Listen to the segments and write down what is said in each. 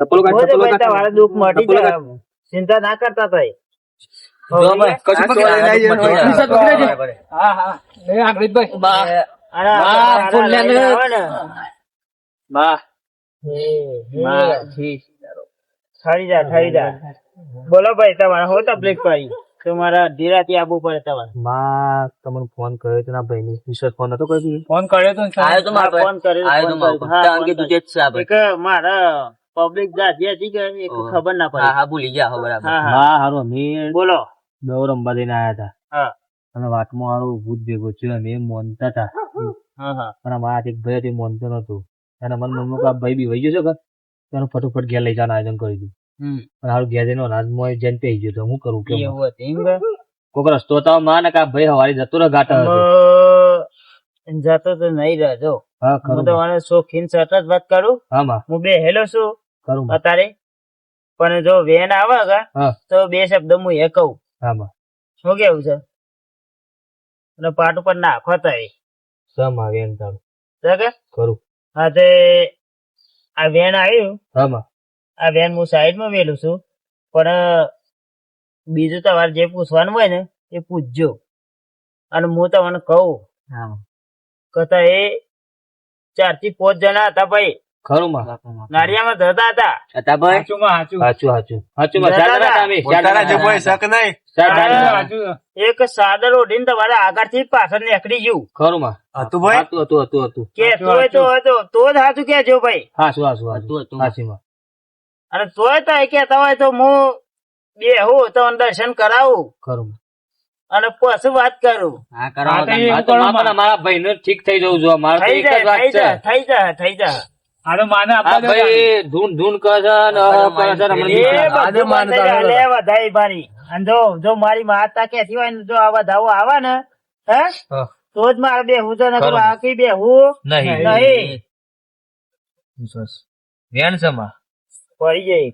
ચપ્પલો કાઢ, દુઃખ મટી જાય ચિંતા ના કરતા તઈ બોલો ભાઈ તમારે હો તકલીફ પડી? તમારા ધીરાથી આવવું પડે તમારે. માં તમને ફોન કર્યો તો ના ભાઈ વિશ્વાસ ફોન નતો કર્યો? ફોન કર્યો તો ફોન કર્યો ફોન મારા પબ્લિક જાતિ હતી કે એક ખબર ના પડી. હા ભૂલી ગયા હો બરાબર હા, હારો મે બોલો. દોર અંબા દઈને આયા હતા. હા. અને વાતમાં હારો ભૂત ભેગો થયો અમે મોનતા હતા. હા હા. પણ આ એક ભાઈ હતી મોનતો નતો. અને મન મમ્મી કા ભાઈ બી વઈ ગયો છે કે તેનું ફટોફટ ઘેર લઈ જવાનું આયોજન કરી દીધું હમ. પણ હારું ઘેર જઈને અનાજમાં જેન પે ગયો તો હું કરું કે એવું હતું એમ કોક રસ્તો તો માં ને કે આ ભાઈ હવારી જતો રહ્યો ગાટા જતો તો નહીં રહ્યો. હા હું ખરું. તો મને શોખીન સતત વાત કરું. હા માં. હું બે હેલો છું. અત્યારે પણ જો વેન આવે કે તો બે શબ્દ હું એ કહું. શું કેવું છે? અને પાટ ઉપર નાખો તારી સમ આવે એમ તારું? કે? ખરું હા તે આ વેન આવ્યું હા આ વેન હું સાઈડમાં મેલું છું. પણ બીજું તમારે જે પૂછવાનું હોય ને એ પૂછજો. અને હું તમને કહું. માં. એ ચારથી પાંચ જણા હતા ભાઈ. ખરું માં નાળિયામાં ધરતા હતા. હતા ભાઈ. માં હતા. અમે, હતા. હતા. એક સાદર ઓઢીને તમારા આગળથી પાછળ નીકળી ગયું. ખરું માં હતું હતું હતું હતું. કે સાચું, તોય તો હતો તો જ સાચું કેજો ભાઈ. હાચું હાચું હાચું. હાચી માં અને તોય તો એ કહેતા હોય તો હું બે હું તો દર્શન કરાવું. ખરું અને પછી વાત કરું. હા મારા ભાઈ ને ઠીક થઈ જવું જોઈએ. મારે થઈ એક જાય થઈ જાય થઈ જાય. તો માને ભાઈ ધૂન ધૂન કરે છે ને છે ને વધાઈ મારી. જો મારી માતા કે હોય ને જો આ વધાવો આવે ને હે? તો જ મારે બે હું છે ને આખી બાકી બેહવું નહીં. નહીં. વેણ છે માં? પડી.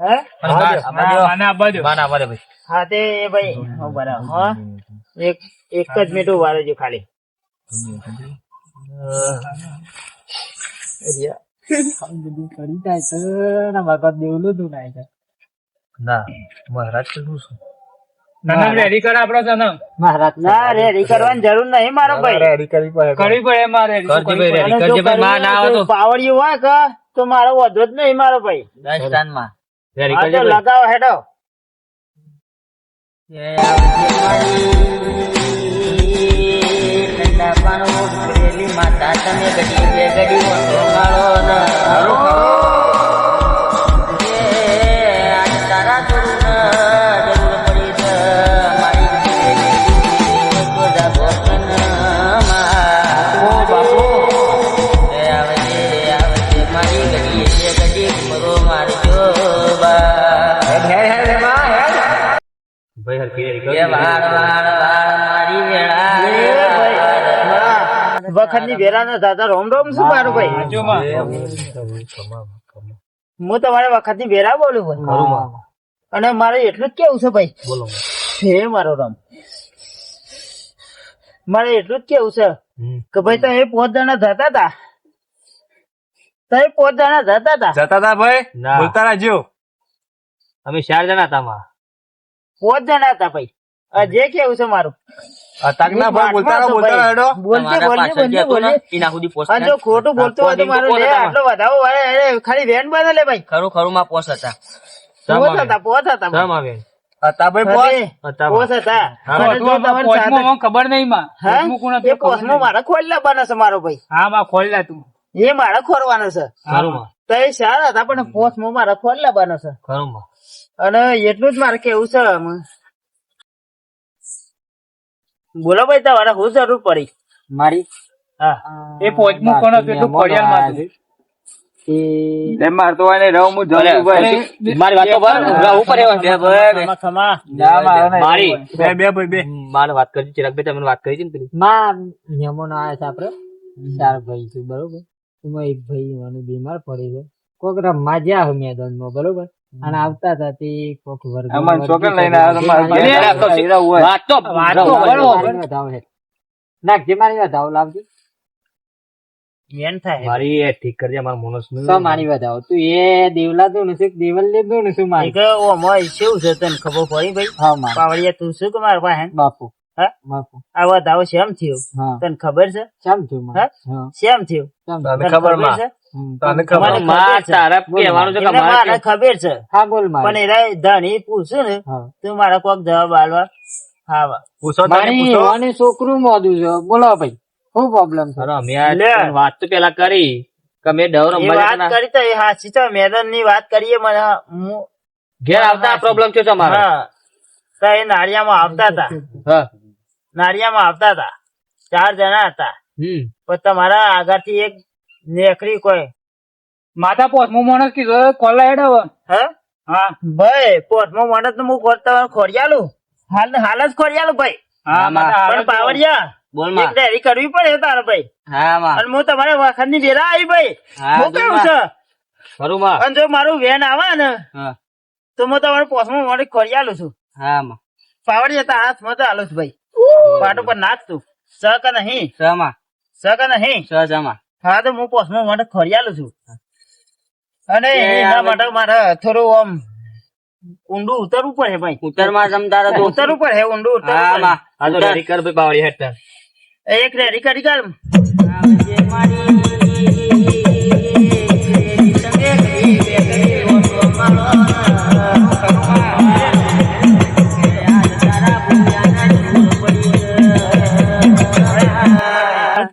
હે? હા? તે હો. હા. એક એક જ મિનિટ ઊભા રહેજો ખાલી. પાવડિયું હોય કે તો મારો વધુ જ નહીં મારો ભાઈ. લગાવો હેડો. માતા તમે ગડી બે ગડી મોટો માળો ન તારા જરૂર જરૂર પડી છે. મારી તો જાગો બાપુ આવજે આવજે મારી ગડી બે. ગડી મરો મારજો ભાઈ હરકી વાળ વાળ વાળ મારી વેળા વખતની વેરા ના દાદા રોમ રોમ શું મારું ભાઈ? હું તમારે વખતની વેરા બોલું ભાઈ. અને મારે એટલું જ કેવું છે ભાઈ? બોલો. હે મારો રામ. મારે એટલું જ કેવું છે કે ભાઈ તમે પોત જણા જતા હતા. તમે પોત જણા જતા હતા. જતા તા ભાઈ? બોલતા રહેજો. અમે ચાર જણા હતા પોત જણા હતા ભાઈ. જે કેવું છે મારું? અતાકના ભાઈ બોલતા રહો બોલતા રહો હેડો. બોલજે બોલજે બોલજે બોલજે. અને જો ખોટું બોલતું હોય તો મારું લે આટલો વધાવો વાળે ખાલી વેન બને લે ભાઈ. ખરું ખરું માં પોસ હતા. સમ આવે ભાઈ તમારે ખબર નહીં માં. હે? કોણ એ ખબર મારા ખોલ્લા બને છે મારો ભાઈ. હા માં ખોલ તું. એ મારા ખોરવાનો છે. ખરું માં તો એ સારા હતા પણ પોસ્ટ મારા ખોલ્લા બને છે. ખરું માં અને એટલું જ મારે કેવું છે આમ. બોલો ભાઈ તમારે હું જરૂર પડી? મારી? હા. એ પોચમું કોનો કેટલું પેલી? માં છે આપડે ચાર ભાઈ છે બરોબર. એક ભાઈ મને બીમાર પડે છે. કોક રમવા જ્યાં હોય મેદાનમાં બરોબર. અને આવતા હતા તે કોક વર્ગ અમાર છોકરા લઈને આવ્યા તો હીરા હોય. વાત તો વાત તો બરોબર. મારી લાવજે. વેન થાય. મારી એ ઠીક કરી દે મારા માણસ સો મારી વધાવો તું એ દેવલા તું ને શું દેવલ લે તું ને શું મારી? કે ઓમોય શું છે તને ખબર પડી ભાઈ? હા પાવડિયા તું શું કમાર મારા પાસે? બાપુ. હા? બાપુ. આ વધાવો શેમ થયો? તને ખબર છે? કેમ થયું હા? શેમ થયું? તને તને ખબરમાં. તને ખબર છે. તારા કહેવાનું છે કે મારે ખબર છે. હા બોલ પણ એરા ધણી પૂછે ને તું મારા કોક જવાબ આલવા. હા પૂછો મારી અને છોકરું મોદું છે. બોલો ભાઈ શું પ્રોબ્લેમ છે? અમે આ લે. તને વાત તો પેલા કરી. કે મેં ડવર વાત કરી તો એ હાચી તો મેદાનની વાત કરીએ મને ઘેર આવતા પ્રોબ્લેમ છે તમારો હા. તો એ નાળિયામાં આવતા હતા. હા. નાળિયામાં આવતા હતા. ચાર જણા હતા. હમ. પણ તમારા આગળથી એક નેકરી કોઈ. માથા પોસ હું માણસ કીધો કોલા હેડ હવે. હા? હા. ભાઈ પોતમાં માણસ તો હું ખોરતા ખોરિયાલું હાલ હાલ જ ખોરિયાલું ભાઈ. હા માથા પણ પાવરિયા બોલ એક ડેરી કરવી પડે તારે ભાઈ. હા માં. અને હું તમારે વખતની બેરા આવી ભાઈ. હું કેવું છે? ખરું માં. અને જો મારું વેન આવે ને તો હું તમારે પોસમાં માણસ ખોરિયાલું છું. હા માં. પાવડિયા તો હાથ તો હાલું છું ભાઈ. પાટો પર નાખતું સ કે નહીં? સ કે નહીં? સજામાં હા તો હું પોસમાં માટે ખોરિયાલું છું. અને એના માટે મારે થોડું આમ ઊંડું ઉતરવું પડે ભાઈ. ઉતરમાં જમદાર તો ઉતરવું પડે ઊંડું ઉતરવું હા પડે. માં. આ તો રેડી કર ભાઈ બાવળી હેઠ એક રેડી કરી. કર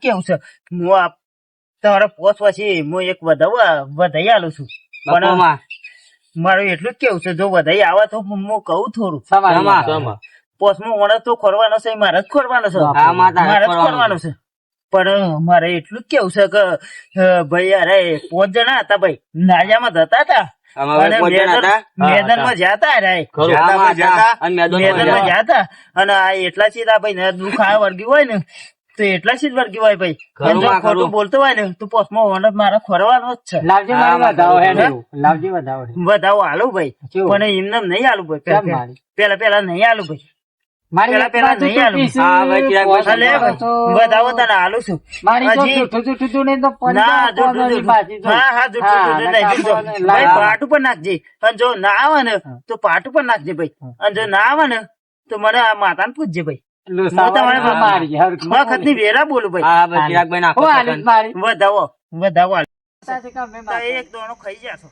કેવું છે? હું આ તમારા પોસ્ટ પછી હું એક વધાવા વધાઈ આલું છું. પણ મારું એટલું જ કેવું છે જો વધાઈ આવે તો હું હું કહું થોડું. પોસમાં ઓણસ તો ખોરવાનો છે મારે જ ખોરવાનો છે. મારે જ ખોરવાનો છે. પણ મારે એટલું જ કેવું છે કે ભાઈ અરે પાંચ જણા હતા ભાઈ. નાજામાં જતા હતા. મેદાનમાં જતા હતા રે ખરું. જાતા જાતા જાતા. અને મેદાનમાં જાતા. અને આ એટલા સીધા ભાઈ આ વર્ગ્યું હોય ને તો એટલા સીધ વર્ગી હોય ભાઈ. જો ખોટું બોલતો હોય ને તો પોસમાં ઓનર મારે ખોરવાનો જ છે. લાવજી વધાવો હે? એવું. વધાવો વધાવો હાલો ભાઈ? પણ એમને નહીં હાલું ભાઈ. પેલા પેલા નહીં હાલું ભાઈ. મારી પેલા- નહીં. હા, ભાઈ, વધાવો તને હાલું છું. મારી જૂઠું જૂઠું જૂઠું નહીં તો ના જો કોણોની બાજી જો. હા હા જો જો જો. જો ભાઈ. પાટ ઉપર નાખજે. અને જો ના આવે ને તો પાટ ઉપર નાખજે ભાઈ. અને જો ના આવે ને તો મને આ માતાને પૂછજે ભાઈ. વેરા બોલું ભાઈ વધાવો વધાવો. એક દોણો ખાઈ જાશો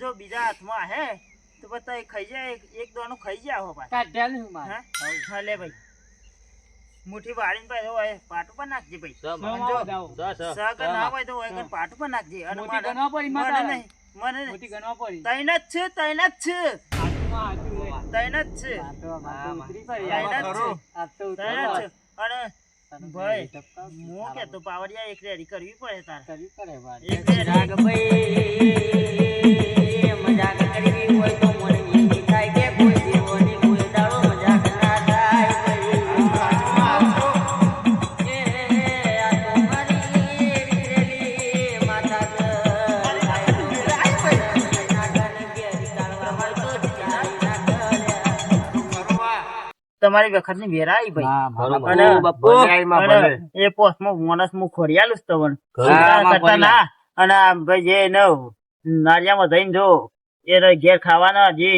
જા બીજા હાથમાં હે તો બધા ખાઈ જાય એક- દોણો ખાઈ જાય હો ભાઈ લે ભાઈ મુઠ્ઠી વાળીને પાછો હોય પાટું પણ નાખજે ભાઈ. સગ ના હોય તો હોય પાટું પણ નાખજે. અને મને ગણવા પડી મને નહીં મને નહીં. ગણવા પડી. તૈન જ છે તૈન જ છે. તૈન જ છે. તૈન જ છે. તૈન જ છે. અને ભાઈ હું કે તો પાવડિયા એક રેડી કરવી પડે તારે. કરવી પડે. એક રાગ મજાક તમારી વખતની વેરા આવી ભાઈ. અને એ પોસ્ટમાં. માણસ હું ખોરિયાલું જ તવન કરતા કરતા ના અને ભાઈ જે ન નાળિયામાં જઈને જો એ ઘેર ખાવાના જે